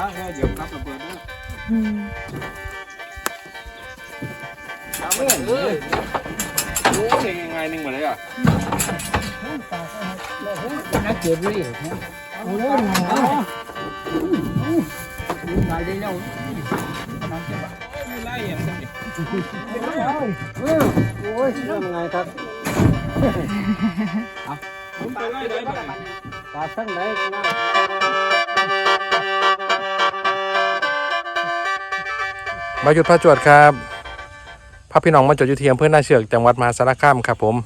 ออกนอกทางแค่เดี๋ยวกลับระเบิดนะอืมเอาเมื่อเฮ้ยโอ้ยยังไงนึงมาเลยอะนักเก็บเลยโอ้โหตายได้แล้วน้ำเก็บอะไม่ไล่อย่างนี้โอ้ยทำไงครับผมไปไล่ได้ไหมปาทั้งไหนนะ มาหยุดพระจวดครับพระพี่น้องมาจดยู่ที่อำเภอหน้าเชือกจังหวัดมหาสารคามครับผม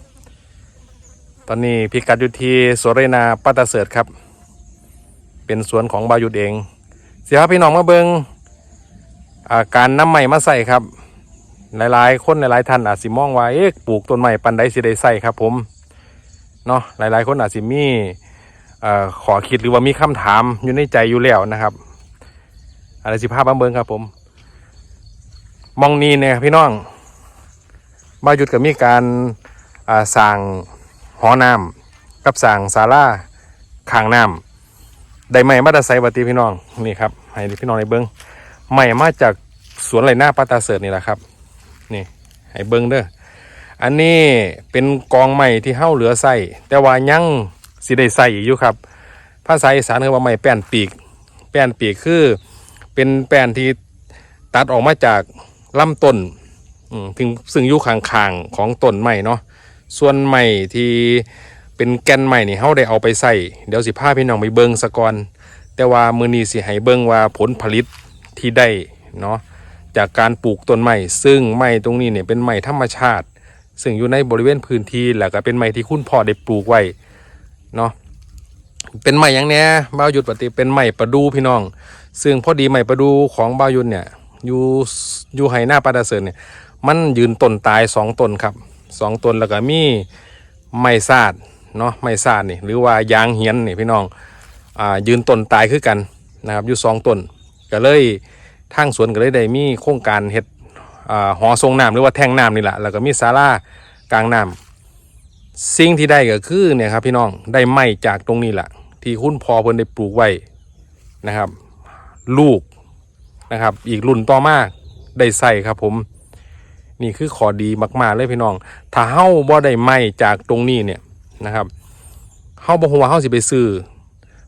ตอนนี้พิกัดยู่ที่สวนเรนาปัตตเสิร์ตครับ เป็นสวนของบายุดเอง เสียครับพี่น้องมาเบิงอาการน้ำใหม่มาใส่ครับ หลายๆ คนหลายๆท่านอาจสิมองว่าเอ๊ะปลูกต้นใหม่ปันใดสิได้ใส่ครับผมเนาะหลายๆ คนอาจสิมีอขอคิดหรือว่ามีคำถามอยู่ในใจอยู่แล้วนะครับอะไรสิภาพมาเบิงครับผม มองนี้เนี่ยพี่น้องบาวยุดก็มีการาสั่งหอน้ำกับสั่งศาลาข้างน้ำได้ใหม่มาตาไซบัติพี่น้องนี่ครับให้พี่น้องในเบิ้งใหม่มาจากสวนไรหน้าปาตาเสิร์ตนี่แหละครับ นี่ให้เบิ้งเด้ออันนี้เป็นกองใหม่ที่เฮ้าเหลือใส่แต่ว่ายังสิได้ใส่อีกอยู่ครับภาษาอีสานเรียกว่าใหม่แป้นปีก แป้นปีกคือเป็นแป้นที่ตัดออกมาจาก ลำต้นถึงซึ่งอยู่ข้างๆของต้นใหม่เนาะส่วนใหม่ที่เป็นแกนใหม่นี่เฮาได้เอาไปใส่เดี๋ยวสิพาพี่น้องไปเบิ่งสะก่อน แต่ว่ามื้อนี้สิให้เบิ่งว่าผลผลิตที่ได้เนาะจากการปลูกต้นไม้ซึ่งไม้ตรงนี้เนี่ยเป็นไม้ธรรมชาติ ซึ่งอยู่ในบริเวณพื้นที่แล้วก็เป็นไม้ที่คุณพ่อได้ปลูกไว้เนาะเป็นไม้หยังเนี้ยบ้าวหยุดปฏิเป็นไม้ประดูพี่น้อง ซึ่งพอดีไม้ประดูของบ้าวหยุดเนี่ย อยู่อยู่ไหหน้าปาดาเซินเนี่ยมันยืนต้นตายสองต้นครับสองต้นแล้วก็มีไม้ซาดเนาะไม้ซาดนี่หรือว่ายางเหียนนี่พี่น้องอ่ายืนต้นตายคือกันนะครับอยู่สองต้นก็เลยทางสวนก็เลยได้มีโครงการเฮ็ดอ่าหอทรงน้ำหรือว่าแท่งน้ำนี่แหละแล้วก็มีศาลากลางน้ำสิ่งที่ได้ก็คือเนี่ยครับพี่น้องได้ไม้จากตรงนี้แหละที่คุณพ่อเพิ่นได้ปลูกไว้นะครับ ลูก นะครับ อีกรุ่นต่อมาได้ใส่ครับผม นี่คือขอดีมาก ๆ เลยพี่น้อง ถ้าเฮ้าบ่ได้ไม้จากตรงนี้เนี่ยนะครับเฮ้าบ่ฮู้ว่าเฮ้าสิไปซื้อ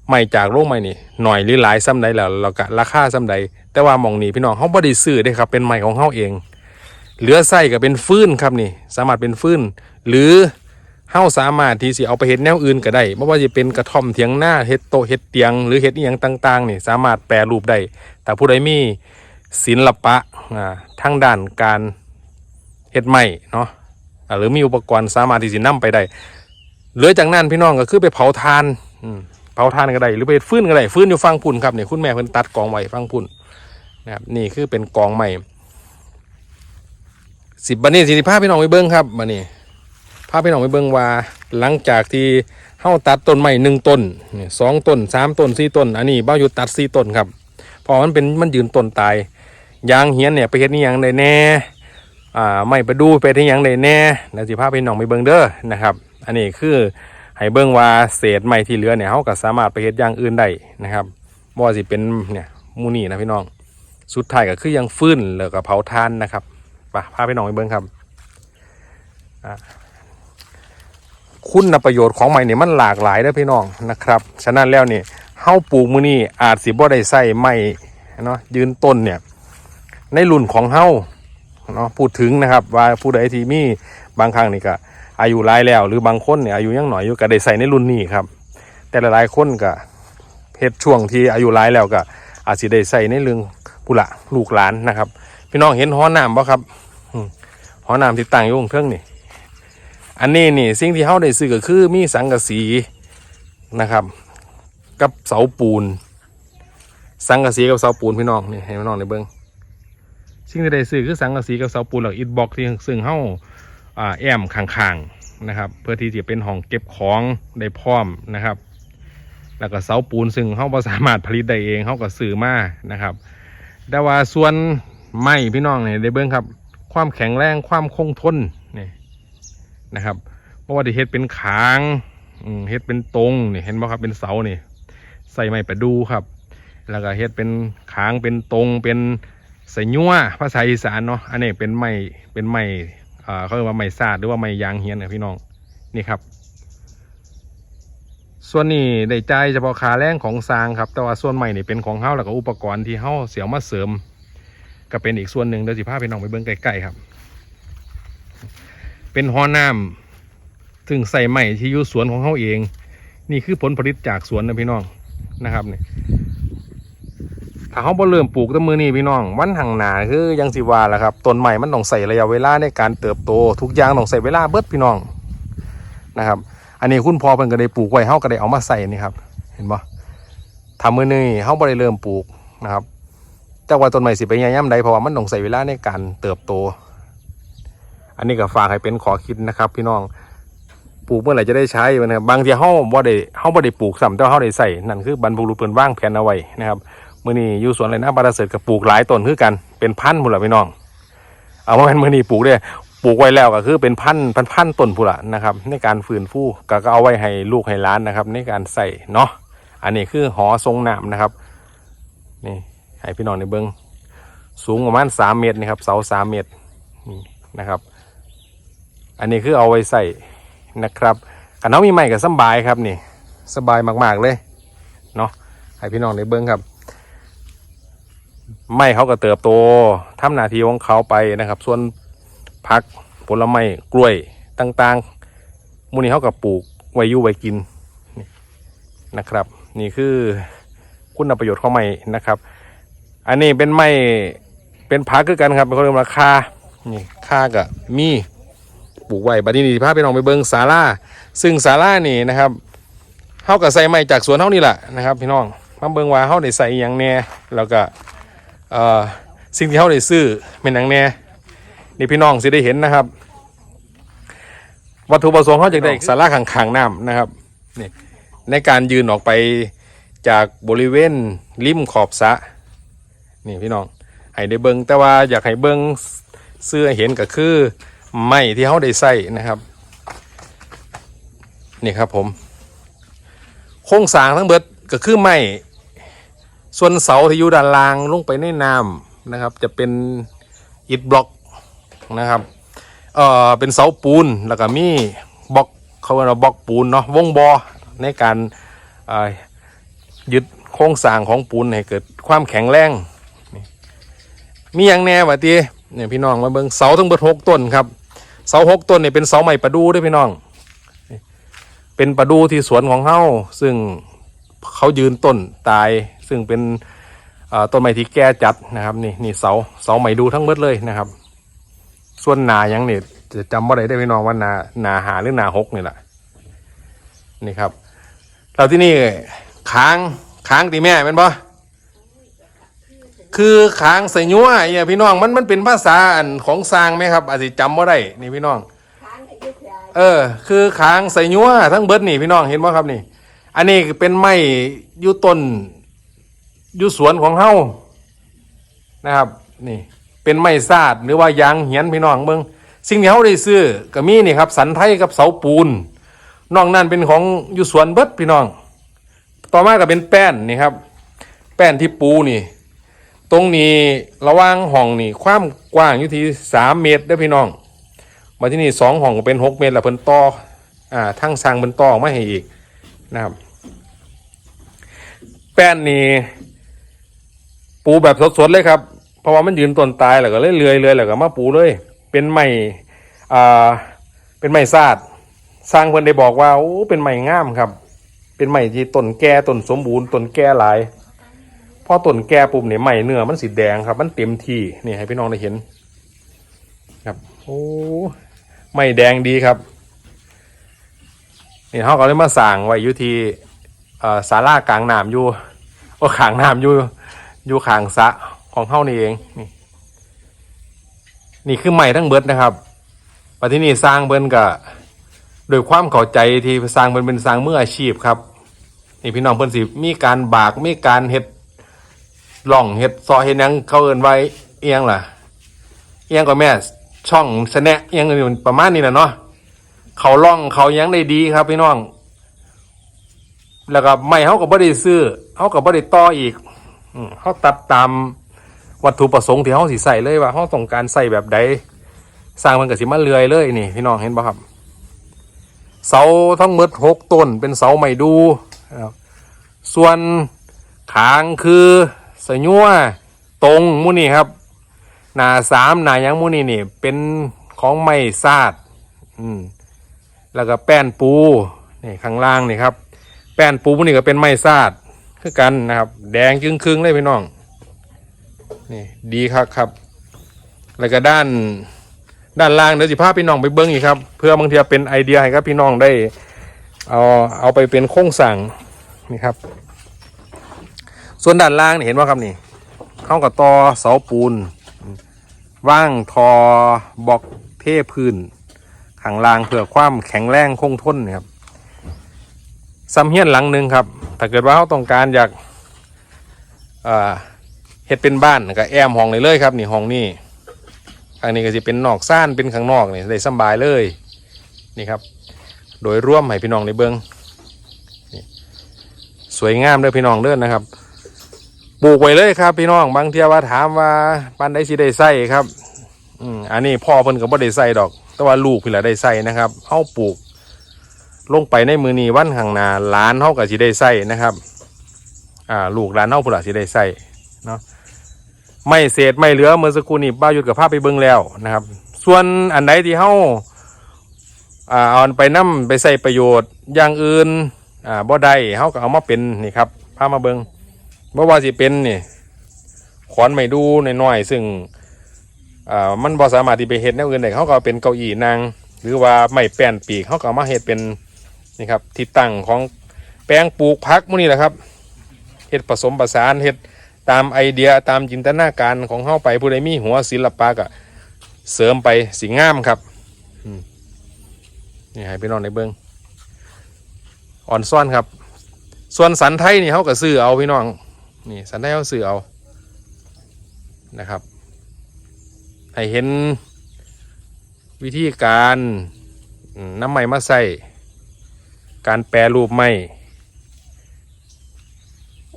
ไม้จากโรงไม้นี่หน่อยหรือหลายซ้ำใดแล้วแล้วก็ราคาซ้ำใดแต่ว่ามองนี้พี่น้องเฮ้าบ่ได้ซื้อเด้ครับเป็นไม้ของเฮ้าเอง เหลือใส่ก็เป็นฟื้นครับนี่ สามารถเป็นฟื้นหรือ เฮาสามารถที่สิเอาไปเฮ็ดแนวอื่นก็ได้บ่ว่าจะเป็นกระท่อมเถียงหน้าเฮ็ดโตเฮ็ดเตียง หรือเฮ็ดอีหยังต่างๆนี่สามารถแปรรูปได้แต่ผู้ใดมีศิลปะอ่าทางด้านการเฮ็ดไม้เนาะหรือมีอุปกรณ์สามารถที่สินำไปได้เหลือจากนั้นพี่น้องก็คือไปเผาทานอืเผาทานก็ได้หรือไปเฮ็ดฟืนก็ได้ฟื้นอยู่ฟังพุ่นครับนี่คุณแม่เพิ่นตัดกองไว้ฟังพุ่นนะครับนี่คือเป็นกองไม้สิบบันนี้สิพาพี่น้องไปเบิ้งครับบันนี้าพี่น้องไปเบิ้งว่าหลังจากที่เฮาตัดต้นไม้หนึ่งต้นสองต้นสามต้นสี่ต้น อันนี้บ้าอยู่ตัดสี่ต้นครับพอมันเป็นมันยืนต้นตายยางเหียนเนี่ยไปเฮ็ดนี่ยังได้แน่อ่าไม่ไปดูไปเฮ็ดนี่ยังได้แน่แล้วสิพาพี่น้องไปเบิ้งเด้อนะครับ อันนี้คือให้เบิ้งว่าเศษไม้ที่เหลือเนี่ยเฮาก็สามารถไปเฮ็ดอย่างอื่นได้นะครับบ่สิเป็นเนี่ยมูนี่นะพี่น้อง สุดท้ายก็คือยังฟื้นแล้วก็เผาทานนะครับไปพาไปหน่องไปเบิ้งครับอ่า คุณประโยชน์ของไม้เนี่ยมันหลากหลายเด้อพี่น้องนะครับ ฉะนั้นแล้วนี่เฮาปลูกมือนี่อาจสิบ่ได้ใส่ไม้เนาะยืนต้นเนี่ยในรุ่นของเฮาเนาะพูดถึงนะครับ ว่าผู้ใดที่มีบางครั้งนี่ก็อายุหลายแล้ว หรือบางคนเนี่ยอายุยังหน่อยอยู่ก็ได้ใส่ในรุ่นนี้ครับ แต่หลายๆคนก็เฮ็ดช่วงที่อายุหลายแล้วก็อาจสิได้ใส่ในเรื่องผู้ละลูกหลานนะครับ พี่น้องเห็นหอน้ำบ่ครับหอน้ำที่ตั้งอยู่ตรงเครื่องนี่ อันนี้นี่สิ่งที่เขาได้ซื้อก็คือมีสังกะสีนะครับ กับเสาปูน สังกะสีกับเสาปูนพี่น้องนี่ให้พี่น้องในเบิ้งสิ่งที่ได้ซื้อคือสังกะสีกับเสาปูนหรืออิฐบล็อกที่ซึ่งเขาอ่าแอมข้างๆนะครับ เพื่อที่จะเป็นห้องเก็บของได้พร้อมนะครับ แล้วก็เสาปูนซึ่งเขาสามารถผลิตได้เองเขาก็ซื้อมานะครับ แต่ว่าส่วนไม้พี่น้องเนี่ยได้เบิ่งครับ ความแข็งแรงความคงทน นะครับเพราะว่าได้เฮ็ดเป็นขางเฮ็ดเป็นตรงนี่เห็นบ่ครับเป็นเสานี่ใส่ไม้ประดูครับ แล้วก็เฮ็ดเป็นขางเป็นตรงเป็นใส่ยั่วภาษาอีสานเนาะอันนี้เป็นไม้เป็นไม้เขาเรียกว่าไม้ซาดหรือว่าไม้ยางเฮียนนะพี่น้องนี่ครับ ส่วนนี้ได้จ่ายเฉพาะค่าแรงของสร้างครับ แต่ว่าส่วนใหม่นี่เป็นของเฮาแล้วก็อุปกรณ์ที่เฮาเสียวมาเสริม ก็เป็นอีกส่วนหนึ่งเดี๋ยวสิพาพี่น้องไปเบิ่งใกล้ๆครับ เป็นหอน้ำซึ่งใส่ใหม่ที่อยู่สวนของเฮาเอง นี่คือผลผลิตจากสวนนะพี่น้องนะครับเนี่ยถ้าเขาบ่เริ่มปลูกตั้มือนี่พี่น้อง วันห่างหนาคือยังสิว่าแหละครับต้นใหม่มันต้องใส่ระยะเวลาในการเติบโต ทุกอย่างต้องใส่เวลาเบิดพี่น้องนะครับ อันนี้คุณพ่อเพิ่นก็ได้ปลูกไว้เฮาก็ได้เอามาใส่นี่ครับ เห็นบ่ทำมือนี่เฮาบ่ได้เริ่มปลูกนะครับ แต่ว่าต้นไม้สิไปยย่ำใดเพราะว่ามันต้องใส่เวลาในการเติบโต อันนี้ก็ฝากให้เป็นขอคิดนะครับ พี่น้องปลูกเมื่อไหร่จะได้ใช้นะครับบางทีเฮาบ่ได้เฮาบ่ได้ปลูกซ้ำแต่เฮาได้ใส่นั่นคือบรรพบุรุษเพิ่นวางแผนเอาไว้นะครับมื้อนี้อยู่สวนเลยนะบาราเสริฐก็ปลูกหลายต้นคือกันเป็นพันพุ่นล่ะพี่น้อง เอาว่าแม่นมื้อนี้ปลูกเด้ปลูกไว้แล้วก็คือเป็นพันพันพันต้นพุ่นล่ะนะครับ ในการฟื้นฟูก็ก็เอาไว้ให้ลูกให้หล้านนะครับ ในการใส่เนาะอันนี้คือหอทรงน้ำนะครับนี่ให้พี่น้องในเบิงสูงประมาณสามเมตรนี่ครับเสาสามเมตรนี่นะครับ อันนี้คือเอาไว้ใส่นะครับกันเขามีใหม่กับสบายครับนี่สบายมากๆเลยเนาะให้พี่น้องในเบิ้งครับ ไม้เขาก็เติบโตทำหน้าที่ของเขาไปนะครับ ส่วนผักผลไม้กล้วยต่างๆมูนี้เขาก็ปลูกไว้ยู่ไว้กินนี่นะครับ นี่คือคุณประโยชน์ของไม้นะครับ อันนี้เป็นไม้เป็นผักคือกันครับเป็นคนเรียกว่าคานี่ค่ากับมี ปลูกไว้บัดนี้นี่พาไปน้องไปเบิงศาลาซึ่งศาลานี่นะครับเฮาก็ใส่ไม้จากสวนเฮานี่แหละนะครับ พี่น้องมาเบิงว่าเฮาได้ใส่อหย่างแน่แล้วก็เอ่อสิ่งที่เฮาได้ซื้อเป็นหยังแน่นี่พี่น้องสิได้เห็นนะครับ วัตถุประสงค์เขาจะได้ศาลาขังขังๆน้ำนะครับนี่ในการยืนออกไปจากบริเวณริมขอบสะนี่พี่น้องให้ได้เบิงแต่ว่าอยากให้เบิงเสื้อเห็นก็คือ ไม้ที่เขาได้ใส่นะครับ นี่ครับผม โครงสร้างทั้งเบิดก็คือไม้ส่วนเสาที่อยู่ด้านล่างลงไปในน้ำนะครับ จะเป็นอิฐบล็อกนะครับเอ่อเป็นเสาปูนแล้วก็มีบล็อกเขาเรียกว่าบล็อกปูนเนาะวงบอในการยึดโครงสร้างของปูนให้เกิดความแข็งแรงมีอย่างแน่วะตีเนี่ยพี่น้องมาเบิ่งเสาทั้งเบิดหกต้นครับ เสาหกต้นเนี่ยเป็นเสาใหม่ประดูด้วยพี่น้อง เป็นประดูที่สวนของเฮาซึ่งเขายืนต้นตาย ซึ่งเป็นต้นไม้ที่แก่จัดนะครับ นี่นี่เสาเสาใหม่ดูทั้งเบิดเลยนะครับ ส่วนหนายังเนี่ยจะจำว่าได้ได้พี่น้องว่านาหนาหาหรือนาหกนี่แหละนี่ครับเราที่นี่ค้างค้างตีแม่เป็นปะ คือค้างใส่ยัวเนี่ยพี่น้องมันมันเป็นภาษาอันของสร้างไหมครับ อาจจะจำว่าได้นี่พี่น้องเออ คือค้างใส่ยัวทั้งเบิดนี่พี่น้องเห็นป่ะครับนี่ อันนี้เป็นไม้อยุต้นอยุสวนของเฮานะครับ นี่ เป็นไม้ซาดหรือว่ายางเหียนพี่น้องเบิ่งสิ่งที่เขาได้ซื้อก็มีนี่ครับ สันไทยกับเสาปูนนอกนั้นเป็นของอยู่สวนเบิดพี่น้อง ต่อมาก็เป็นแป้นนี่ครับ แป้นที่ปูนี่ ตรงนี้ระหว่างห้องนี่ความกว้างอยู่ที่สามเมตรเด้อพี่น้องมาที่นี่สองห้องก็เป็นหกเมตรแล้วเพิ่นต่ออ่าทั้งสร้างเพิ่นต่อมาให้อีกนะครับ แป้นนี่ปูแบบสดๆเลยครับ เพราะว่ามันยืนต้นตายแล้วก็เลยเลื่อยเลื่อยแล้วก็มาปูเลย เป็นไม้อ่าเป็นไม้ซาดสร้างเพิ่นได้บอกว่าโอ้เป็นไม้งามครับ เป็นไม้ที่ต้นแก่ต้นสมบูรณ์ต้นแก่หลาย พอต้นแก่ปุ๊บเนี่ยไม้เนื้อมันสีแดงครับ มันเต็มที่นี่ให้พี่น้องได้เห็น ครับโอ้ไม้แดงดีครับนี่เขาก็เลยมาสั่งไว้อยู่ที่เอ่อศาลากลางน้ำอยู่โอขางน้ำอยู่อยู่ขางสะของเฮานี่เองนี่นี่คือใหม่ทั้งเบิดนะครับปฏินี่สร้างเบิ้นกะโดยความเข้าใจที่สร้างเบิ้นเป็นสร้างเมื่ออาชีพครับนี่พี่น้องเพิ่นสิมีการบากมีการเฮ็ด ล่องเฮ็ดซอเฮ็ดยังเขาเอินไว้เอียงล่ะ เอียงก็แม่ ช่องสแนะเอียงอื่ประมาณนี้แหละเนาะเขาล่องเขายังได้ดีครับพี่น้อง แล้วก็ไม่เขาก็บ่ได้ซื้อเขาก็บ่ได้ต่ออีกอเขาตัดตามวัตถุประสงค์ที่เขาสิใส่เลยว่าเขาต้องการใส่แบบใดสร้างมันก็สิมาเลื่อยเลยนี่พี่น้องเห็นป่ะครับ เสาทั้งหมดหกต้นเป็นเสาไม้ดูส่วนขางคือ สญัวตรงมูนี่ครับ หนาสามหนายังมูนี่นี่ เป็นของไม้ซาดอืมแล้วก็แป้นปูนี่ข้างล่างนี่ครับ แป้นปูมูนี่ก็เป็นไม้ซาดคือกันนะครับ แดงจึงครึ่งๆเลยพี่น้องนี่ดีครับครับ แล้วก็ด้านด้านล่างเดี๋ยวสิพาพี่น้องไปเบิ้งอีกครับ เพื่อบางทีเป็นไอเดียให้กับพี่น้องได้ เอาเอาไปเป็นโครงสั่งนี่ครับ ส่วนด้านล่างเห็นว่าครับนี่เข้ากับตอเสาปูน ว่างทอบล็อกเทพื้นข้างล่างเพื่อความแข็งแรงคงทนนะครับซ้ำเฮียนหลังหนึ่งครับ ถ้าเกิดว่าเขาต้องการอยากเฮ็ดเป็นบ้านก็แอมห้องเลยเลยครับนี่ห้องนี่ข้างนี้ก็จะเป็นนอกซ่านเป็นข้างนอกนี่ได้สบายเลยนี่ครับ โดยร่วมให้พี่น้องในเบิงนี่สวยงามเด้อพี่น้องเด้อนะครับ ปลูกไว้เลยครับ พี่น้องบางเทียว่าถามว่าปันได้สิได้ใส่ครับ อืมอันนี้พ่อเพิ่นก็บ่ได้ใส่ดอก แต่ว่าลูกพี่ละได้ใส่นะครับเฮาปลูก ลงไปในมือนี้วันข้างหน้าหลานเฮาก็สิได้ใส่นะครับ อ่า ลูกหลานเฮาพุ่นละสิได้ใส่เนาะไม่เศษไม่เหลือเมื่อสักครู่นี้บ้าหยุดกับภาพไปเบิ่งแล้วนะครับ ส่วนอันไหนที่เฮาอ่าเอาไปนํไปใส่ประโยชน์อย่างอื่นอ่าบ่ได้เฮาก็เอามาเป็นนี่ครับพามาเบิ่ง บ่ว่าสิเป็นนี่ขอนไม่ดูน้อยๆซึ่งอ่ามันบ่สามารถที่ไปเฮ็ดแนวอื่นได้เขาก็เอาเป็นเก้าอี้นั่งหรือว่าไม้แป้นปีกเขาก็มาเฮ็ดเป็นนี่ครับที่ตั้งของแปลงปลูกพักมื้นี้แหละครับเฮ็ดผสมผสานเฮ็ดตามไอเดียตามจินตนาการของเฮาไปผู้ใดมีหัวศิลปะก็เสริมไปสิงามครับนี่ให้พี่น้องในเบิ่งอ่อนซ่อนครับ ส่วนสันไทยนี่เขาก็ซื้อเอาพี่น้อง นี่สันได้เอาสื่อเอานะครับ ให้เห็นวิธีการน้ำใหม่มาใส่การแปรรูปไม้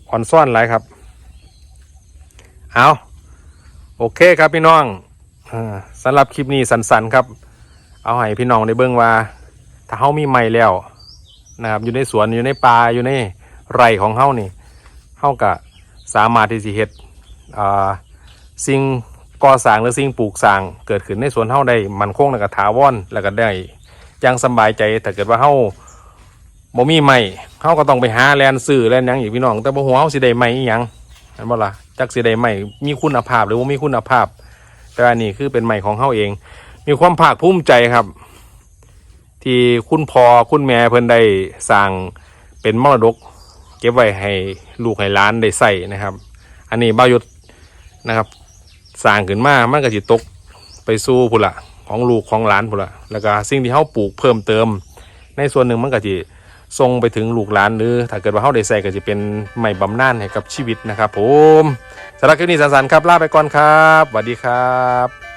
อ่อนซ่อนหลายครับ เอาโอเคครับพี่น้องอาสำหรับคลิปนี้สันๆครับ เอาให้พี่น้องได้เบิ่งว่า ถ้าเฮามีไม้แล้วนะครับอยู่ในสวนอยู่ในป่าอยู่ในไร่ของเฮานี่เฮาก็ สามารถที่สิเฮ็ดสิ่งก่อสร้างหรือสิ่งปลูกสร้างเกิดขึ้นในสวนเฮาได้มันคงแล้วก็ถาวรแล้วก็ได้อยังสบายใจถ้าเกิดว่าเฮาบ่มีไม้เฮาก็ต้องไปหาแลนซื้อแลนหยังอีกพี่น้อง แต่บ่ฮู้ว่าเฮาสิได้ไม้อีหยังเห็นบ่ล่ะจักสิได้ไม้มีคุณภาพหรือบ่มีคุณภาพ แต่ว่านี่คือเป็นไม้ของเฮาเอง มีความภาคภูมิใจครับ ที่คุณพ่อคุณแม่เพิ่นได้สร้างเป็นมรดก เก็บไว้ให้ลูกให้ล้านได้ใส่นะครับ อันนี้บ้ายุทธนะครับสร้างขึ้นมามันก็สิตกไปสู่พุ่ละของลูกของหลานพุ่ละแล้วก็สิ่งที่เขาปลูกเพิ่มเติม ในส่วนหนึ่งมันก็จะส่งไปถึงลูกหลานหรือ ถ้าเกิดว่าเขาได้ใส่ก็จะเป็นใหม่บำนาญให้กับชีวิตนะครับ ผมสำหรับคลิปนี้สันๆครับลาไปก่อนครับสวัสดีครับ